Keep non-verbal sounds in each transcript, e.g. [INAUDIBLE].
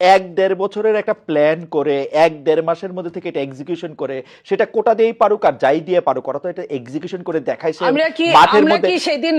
এক দেড় বছরের একটা প্ল্যান করে এক দেড় মাসের মধ্যে থেকে এটা এক্সিকিউশন করে সেটা কোটা দিয়েই পারুক আর যাই দিয়ে পারুক ওরা তো এটা এক্সিকিউশন করে দেখাইছে আমরা কি মাঠের মধ্যে কি সেদিন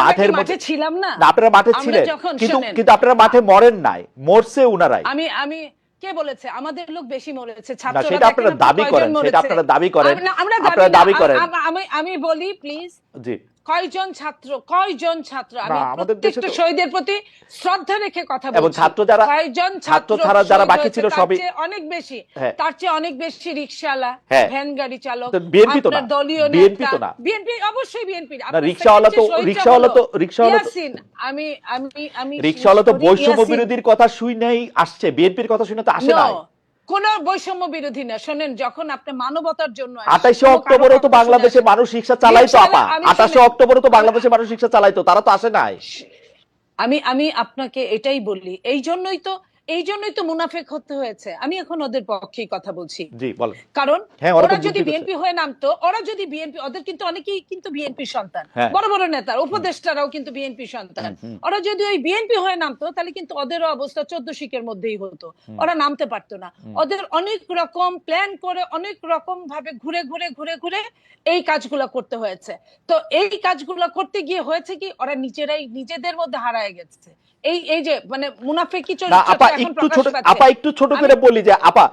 মাঠের মধ্যে ছিলাম না? আপনারা মাঠে ছিলেন কিন্তু কিন্তু আপনারা মাঠে মরেন নাই মরছে উনারাই। আমি আমি কে বলেছে? আমাদের লোক বেশি মরেছে ছাত্ররা সেটা আপনারা দাবি করেন সেটা আপনারা দাবি করেন আমরা আপনারা দাবি করেন। আমি আমি বলি প্লিজ জি। কয়জন ছাত্র কয়জন ছাত্র আমি না, প্রত্যেকটা শহীদের প্রতি শ্রদ্ধা রেখে কথা বলছি এবং ছাত্র যারা- কয়জন ছাত্র ছাড়া যারা বাকি ছিল তার সবই- চেয়ে অনেক বেশি হ্যাঁ। তার চেয়ে অনেক বেশি রিকশাওয়ালা হ্যাঁ। ভ্যান গাড়ি চালক BNP তো না। দলীয় নেতা তো না। বিএনপি অবশ্যই বিএনপি না, রিকশাওয়ালা তো- রিকশাওয়ালা তো- রিকশাওয়ালা তো- আমি আমি আমি রিক্সাওয়ালা তো বৈষম্য বিরোধীর কথা শুই নাই আসছে বিএনপির কথা শুনে তো আসে নাই কোন বৈষম্য বিরোধী না। শোনেন যখন আপনি মানবতার জন্য আঠাশে অক্টোবরে তো বাংলাদেশে মানুষ রিক্সা চালাইতো আপা। আঠাশে অক্টোবরে তো বাংলাদেশে মানুষ রিক্সা চালাইতো তারা তো আসে নাই। আমি আমি আপনাকে এটাই বললি এই জন্যই তো এই জন্যই তো মুনাফেক হতে হয়েছে। আমি এখন ওদের পক্ষেই কথা বলছি। জি বলেন। কারণ হ্যাঁ, ওরা যদি বিএনপি হয়ে নামতো ওরা যদি বিএনপি ওদের কিন্তু অনেকেই কিন্তু বিএনপি সন্তান। হ্যাঁ। বড় বড় নেতা উপদেষ্টারাও কিন্তু বিএনপি সন্তান। ওরা যদি ওই বিএনপি হয়ে নামতো তাহলে কিন্তু ওদেরও অবস্থা চোদ্দ শিখের মধ্যেই হতো। ওরা নামতে পারতো না। ওদের অনেক রকম প্ল্যান করে অনেক রকম ভাবে ঘুরে ঘুরে ঘুরে ঘুরে এই কাজগুলো করতে হয়েছে। তো এই কাজগুলো করতে গিয়ে হয়েছে কি ওরা নিজেরাই নিজেদের মধ্যে হারায় গেছে। এই এই যে মানে মুনাফেকি চরিত্রটা আপা এখন একটু ছোট আপা একটু ছোট করে বলি যে আপা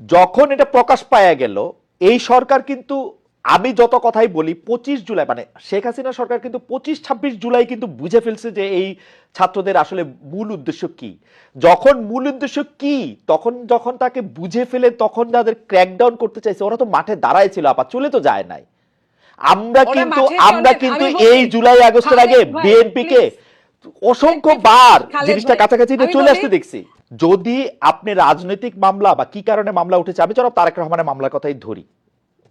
যখন এটা প্রকাশ পায়া গেল এই সরকার কিন্তু আমি যত কথাই বলি পঁচিশ জুলাই মানে শেখ হাসিনা সরকার কিন্তু পঁচিশ ছাব্বিশ জুলাই কিন্তু বুঝে ফেলছে যে এই ছাত্রদের আসলে মূল উদ্দেশ্য কি। যখন মূল উদ্দেশ্য কি তখন যখন তাকে বুঝে ফেলে তখন যাদের ক্র্যাকডাউন করতে চাইছে ওরা তো মাঠে দাঁড়ায় ছিল আপা চলে তো যায় নাই। আমরা কিন্তু আমরা কিন্তু এই জুলাই আগস্টের আগে বিএনপি কে অসংখ্য বার জিনিসটা কাছাকাছি চলে আসতে দেখছি। যদি আপনি রাজনৈতিক মামলা বা কি কারণে মামলা উঠেছে আমি জনাব তারেক রহমানের মামলার কথাই ধরি।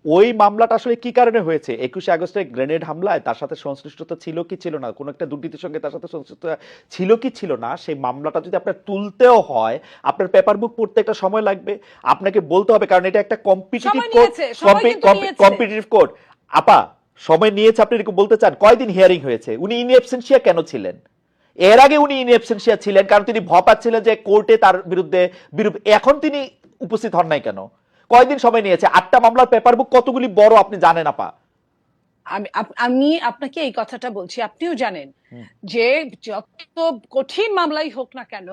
ওই মামলাটা আসলে কি কারণে হয়েছে? একুশে আগস্টে গ্রেনেড হামলায় তার সাথে সংশ্লিষ্টতা ছিল কি ছিল না? কোনো একটা দুর্নীতির সঙ্গে তার সাথে সংশ্লিষ্টতা ছিল কি ছিল না? সেই মামলাটা যদি আপনার তুলতেও হয় আপনার পেপার বুক পড়তে একটা সময় লাগবে। আপনাকে বলতে হবে কারণ এটা একটা কম্পিটিটিভ কোর্ট। কম্পিটিটিভ কোর্ট আপা সময় নিয়েছে আপনি এরকম বলতে চান কয়দিন হিয়ারিং হয়েছে? উনি ইন কেন ছিলেন? এর আগে উনি ইন অ্যাবসেন্সিয়া ছিলেন কারণ তিনি ভয় পাচ্ছিলেন যে কোর্টে তার বিরুদ্ধে বিরূপ এখন তিনি উপস্থিত হন নাই কেন? কয়দিন সময় নিয়েছে? আটটা মামলার পেপার বুক কতগুলি বড় আপনি জানেন আপা? আমি আমি আপনাকে এই কথাটা বলছি আপনিও জানেন যে যত কঠিন মামলাই হোক না কেন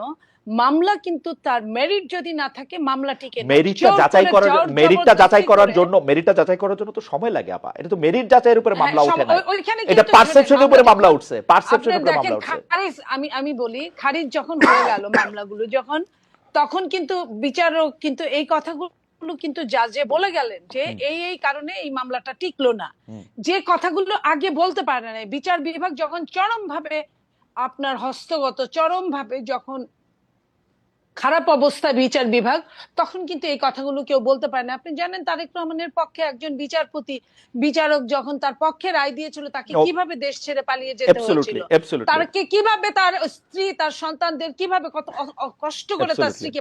মামলা কিন্তু তার মেরিট যদি না থাকে মামলা টিকে মেরিটটা যাচাই করার মেরিটটা যাচাই করার জন্য মেরিটটা যাচাই করার জন্য তো সময় লাগে আপা। এটা তো মেরিট যাচাইয়ের উপরে হ্যাঁ, মামলা উঠে না। এটা পারসেপশনের উপরে মামলা উঠছে। পারসেপশনের উপরে মামলা উঠছে। খারিজ আমি আমি বলি খারিজ যখন হয়ে গেল মামলাগুলো যখন তখন কিন্তু বিচারক কিন্তু এই কথাগুলো কিন্তু জাজে বলে গেলেন যে এই এই কারণে এই মামলাটা টিকলো না। যে কথাগুলো আগে বলতে পারে না বিচার বিভাগ যখন চরম ভাবে আপনার হস্তগত চরম ভাবে যখন খারাপ অবস্থা বিচার বিভাগ তখন কিন্তু এই কথাগুলো কেউ বলতে পারে না। আপনি জানেন তারেক রহমানের পক্ষে একজন বিচারপতি বিচারক যখন তার পক্ষে রায় দিয়েছিল তাকে কীভাবে দেশ ছেড়ে পালিয়ে যেতে হয়েছিল? তারকে কীভাবে তার স্ত্রী তার সন্তানদের কীভাবে কত কষ্ট করে তার স্ত্রীকে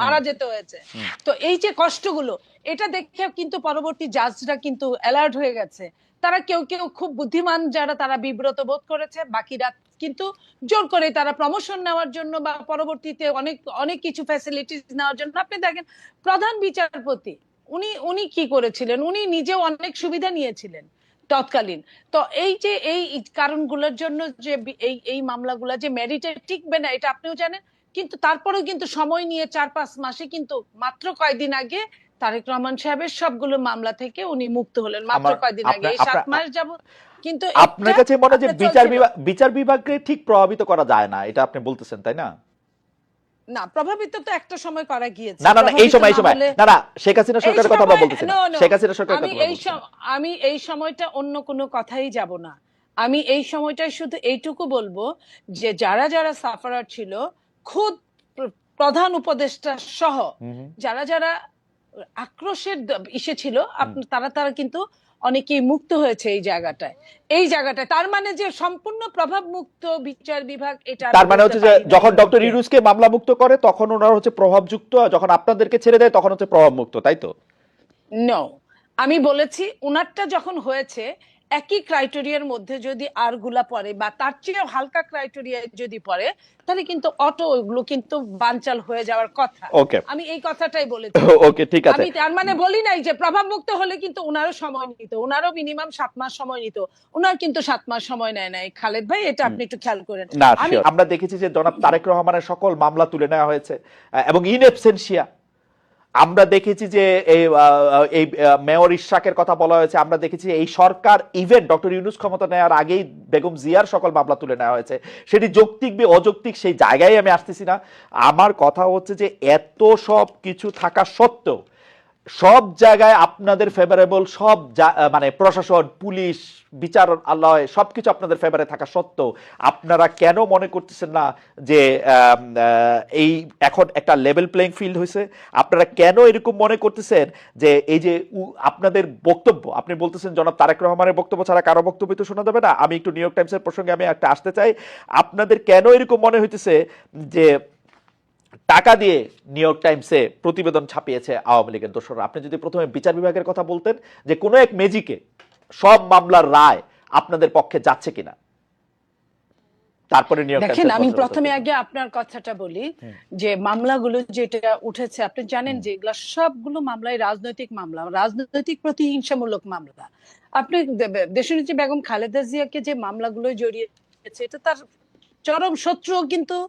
মারা যেতে হয়েছে? তো এই যে কষ্টগুলো এটা দেখে কিন্তু পরবর্তী জাজরা কিন্তু অ্যালার্ট হয়ে গেছে। তারা কেউ কেউ খুব বুদ্ধিমান যারা তারা বিব্রত বোধ করেছে, বাকিরা কিন্তু জোর করে তারা প্রমোশন নেওয়ার জন্য বা পরবর্তীতে অনেক অনেক কিছু ফ্যাসিলিটিস নেওয়ার জন্য। আপনি দেখেন, প্রধান বিচারপতি, উনি উনি কি করেছিলেন? উনি নিজেও অনেক সুবিধা নিয়েছিলেন তৎকালীন। তো এই যে, এই কারণগুলোর জন্য যে এই এই মামলাগুলো যে মেরিটে টিকবে না, এটা আপনিও জানেন। কিন্তু তারপরেও কিন্তু সময় নিয়ে চার পাঁচ মাসে কিন্তু মাত্র কয়দিন আগে তারেক রহমান সাহেবের সবগুলো মামলা থেকে উনি মুক্ত হলেন। মাত্র কয়দিন আগে এই সাত মাস যাব কিন্তু আপনার কাছে মনে হয় যে বিচার বিভাগ বিচার বিভাগকে ঠিক প্রভাবিত করা যায় না এটা আপনি বলতেছেন তাই না? না প্রভাবিত তো একটা সময় করা গিয়েছে। না না এই সময় এই সময়। না না শেখ হাসিনা সরকারের কথা আমরা বলতেছি শেখ হাসিনা সরকারের আমি কথা আমরা এই আমি এই সময়টা অন্য কোনো কথাই যাব না। আমি এই সময়টায় শুধু এইটুকু বলব যে যারা যারা সাফারার ছিল খুদ প্রধান উপদেষ্টা সহ যারা যারা আক্রোশের ইসে ছিল। তারা তারা কিন্তু অনেকেই মুক্ত হয়েছে এই জায়গাটায়। এই জায়গাটায়। তার মানে যে সম্পূর্ণ প্রভাব মুক্ত বিচার বিভাগ এটা তার মানে হচ্ছে যে যখন ডক্টর ইউনুসকে মামলা মুক্ত করে তখন ওনার হচ্ছে প্রভাবযুক্ত আর যখন আপনাদেরকে ছেড়ে দেয় তখন হচ্ছে প্রভাব মুক্ত তাই তো? নো আমি বলেছি ওনারটা যখন হয়েছে একই ক্রাইটেরিয়ার মধ্যে যদি আরগুলা পড়ে বা তার চেয়েও হালকা ক্রাইটেরিয়া যদি পড়ে তাহলে কিন্তু অটো ওগুলো কিন্তু বানচাল হয়ে যাওয়ার কথা। ওকে আমি এই কথাটাই বলেছি। [LAUGHS] ওকে ঠিক আছে। আমি তার মানে বলি নাই যে প্রভাবমুক্ত হলে কিন্তু ওনারও সময় নিত ওনারও মিনিমাম সাত মাস সময় নিত ওনার কিন্তু সাত মাস সময় নেয় নাই। খালেদ ভাই এটা আপনি একটু খেয়াল করেন. আমরা দেখেছি যে জনাব তারেক রহমানের সকল মামলা তুলে নেওয়া হয়েছে এবং ইন এবসেন্সিয়া আমরা দেখেছি যে এই মেয়র ইশাকের কথা বলা হয়েছে। আমরা দেখেছি এই সরকার ইভেন ডক্টর ইউনুস ক্ষমতা নেওয়ার আগেই বেগম জিয়ার সকল মামলা তুলে নেওয়া হয়েছে। সেটি যৌক্তিক বি অযৌক্তিক সেই জায়গায় আমি আসতেছি না। আমার কথা হচ্ছে যে এত সব কিছু থাকা সত্ত্বেও সব জায়গায় আপনাদের ফেভারেবল সব মানে প্রশাসন, পুলিশ, বিচারালয়, সবকিছু আপনাদের ফেভারে থাকা সত্ত্বেও আপনারা কেন মনে করতেছেন না যে এই এখন একটা লেভেল প্লেইং ফিল্ড হয়েছে আপনারা কেন এরকম মনে করতেছেন যে এই যে আপনাদের বক্তব্য, আপনি বলতেছেন জনাব তারেক রহমানের বক্তব্য ছাড়া কারও বক্তব্য তো শোনা যাবে না। আমি একটু নিউ ইয়র্ক টাইমসের প্রসঙ্গে আমি একটা আসতে চাই। আপনাদের কেন এরকম মনে হইতেছে যে টাকা দিয়ে নিউ ইয়র্ক টাইমসে প্রতিবেদন ছাপিয়েছে আওয়ামী লীগের দোসররা আপনি যদি প্রথমে বিচার বিভাগের কথা বলতেন যে কোনো এক মেজিকে সব মামলার রায় আপনাদের পক্ষে যাচ্ছে কিনা। তারপরে দেখেন আমি প্রথমে আগে আপনার কথাটা বলি যে মামলাগুলো যেটা উঠেছে আপনি জানেন যে এগুলা সবগুলো মামলায় রাজনৈতিক মামলা রাজনৈতিক প্রতিহিংসামূলক মামলা। আপনি দে- দেশনেত্রী বেগম খালেদা জিয়াকে যে মামলাগুলো জড়িয়েছে এটা তার চরম শত্রু কিন্তু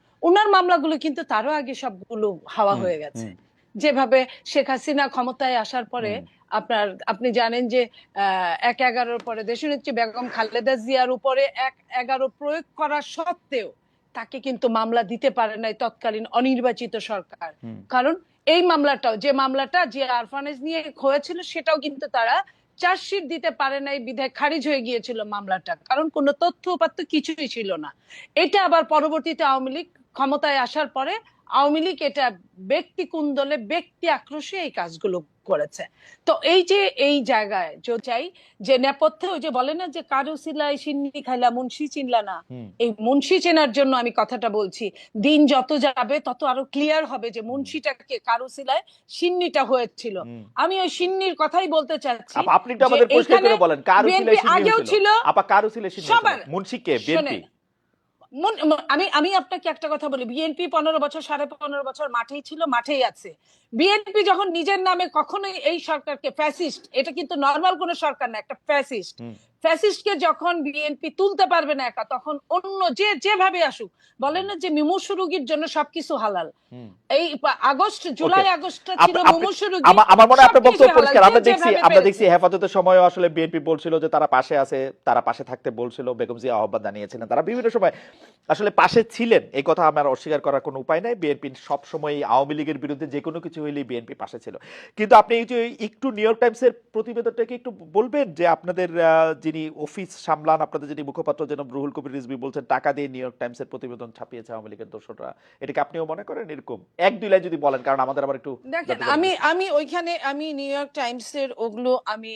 ওনার মামলাগুলো কিন্তু তারও আগে সবগুলো হাওয়া হয়ে গেছে। যেভাবে শেখ হাসিনা ক্ষমতায় আসার পরে আপনার আপনি জানেন যে এক এগারোর পরে দেশনেত্রী বেগম খালেদা জিয়ার উপরে এক এগারো প্রয়োগ করা সত্ত্বেও তাকে কিন্তু মামলা দিতে পারে নাই তৎকালীন অনির্বাচিত সরকার। কারণ এই মামলাটাও যে মামলাটা যে আরফানেজ নিয়ে হয়েছিল সেটাও কিন্তু তারা চার্জশিট দিতে পারে নাই বিধায় খারিজ হয়ে গিয়েছিল মামলাটা। কারণ কোনো তথ্য উপাত্ত কিছুই ছিল না। এটা আবার পরবর্তীতে আওয়ামী লীগ ক্ষমতায় আসার পরে আওয়ামী লীগ এটা ব্যক্তি কুন্দলে ব্যক্তি আক্রোশে এই কাজগুলো করেছে। তো এই যে এই জায়গায় যে চাই যে নেপথ্যে ওই যে বলে না যে কারু সিলাই সিন্নি খাইলা মুন্সি চিনলা না এই মুন্সি চেনার জন্য আমি কথাটা বলছি দিন যত যাবে তত আরও ক্লিয়ার হবে যে মুন্সিটাকে কারু সিলায় সিন্নিটা হয়েছিল। আমি ওই সিন্নির কথাই বলতে চাচ্ছি আপনি একটু আমাদের পরিষ্কার করে বলেন কারু BNP আগেও ছিল, আপা কারু সবার। মুন্সি কে বিএনপি আমি আমি আপনাকে একটা কথা বলি। বিএনপি পনেরো বছর, সাড়ে পনেরো বছর মাঠেই ছিল, মাঠেই আছে। বিএনপি যখন নিজের নামে কখনোই এই সরকারকে ফ্যাসিস্ট এটা কিন্তু নর্মাল কোন সরকার না, একটা ফ্যাসিস্ট। ফ্যাসিস্টকে যখন বিএনপি তুলতে পারবে না একা তখন অন্য যে যেভাবে আসুক বলেন না যে মুমূর্ষু রোগীর জন্য সবকিছু হালাল। এই আগস্ট জুলাই আগস্ট ছিল আপনি- রোগী আমার মনে হয় আপনার বক্তব্য পরিষ্কার আমরা দেখছি আমরা দেখছি হেফাজতের সময়ও আসলে বিএনপি বলছিল যে তারা পাশে আছে তারা পাশে থাকতে বলছিল বেগম জিয়া আহ্বান জানিয়েছিলেন। তারা বিভিন্ন সময় আসলে পাশে ছিলেন। এই কথা আমার অস্বীকার করার কোনো উপায় নাই। বিএনপি সব সময় আওয়ামী লীগের বিরুদ্ধে যে কোনো কিছু হইলেই বিএনপি পাশে ছিল। কিন্তু আপনি এই যে একটু নিউ ইয়র্ক টাইমসের প্রতিবেদনটাকে একটু বলবেন যে আপনাদের আহ, যিনি অফিস সামলান আপনাদের যিনি মুখপাত্র যেন রুহুল কবির রিজভি বলছেন টাকা দিয়ে নিউ ইয়র্ক টাইমসের প্রতিবেদন ছাপিয়েছে আওয়ামী লীগের দোষরা এটাকে আপনিও মনে করেন? এরকম এক দুই লাইন যদি বলেন কারণ আমাদের আবার একটু দেখেন আমি আমি ওইখানে আমি নিউ ইয়র্ক টাইমস এর ওগুলো আমি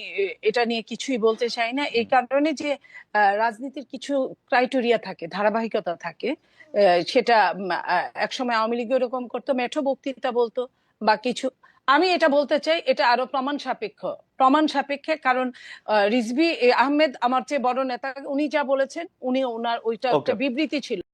এটা নিয়ে কিছুই বলতে চাই না। এই কারণে যে রাজনীতির কিছু ক্রাইটেরিয়া থাকে ধারাবাহিকতা থাকে সেটা একসময় আওয়ামী লীগ এরকম করতো মেঠো বক্তৃতা বলতো বা কিছু। আমি এটা বলতে চাই এটা আরও প্রমাণ সাপেক্ষ। প্রমাণ সাপেক্ষে কারণ রিজভি আহমেদ আমার চেয়ে বড় নেতা উনি যা বলেছেন উনি ওনার ওইটা একটা বিবৃতি ছিল।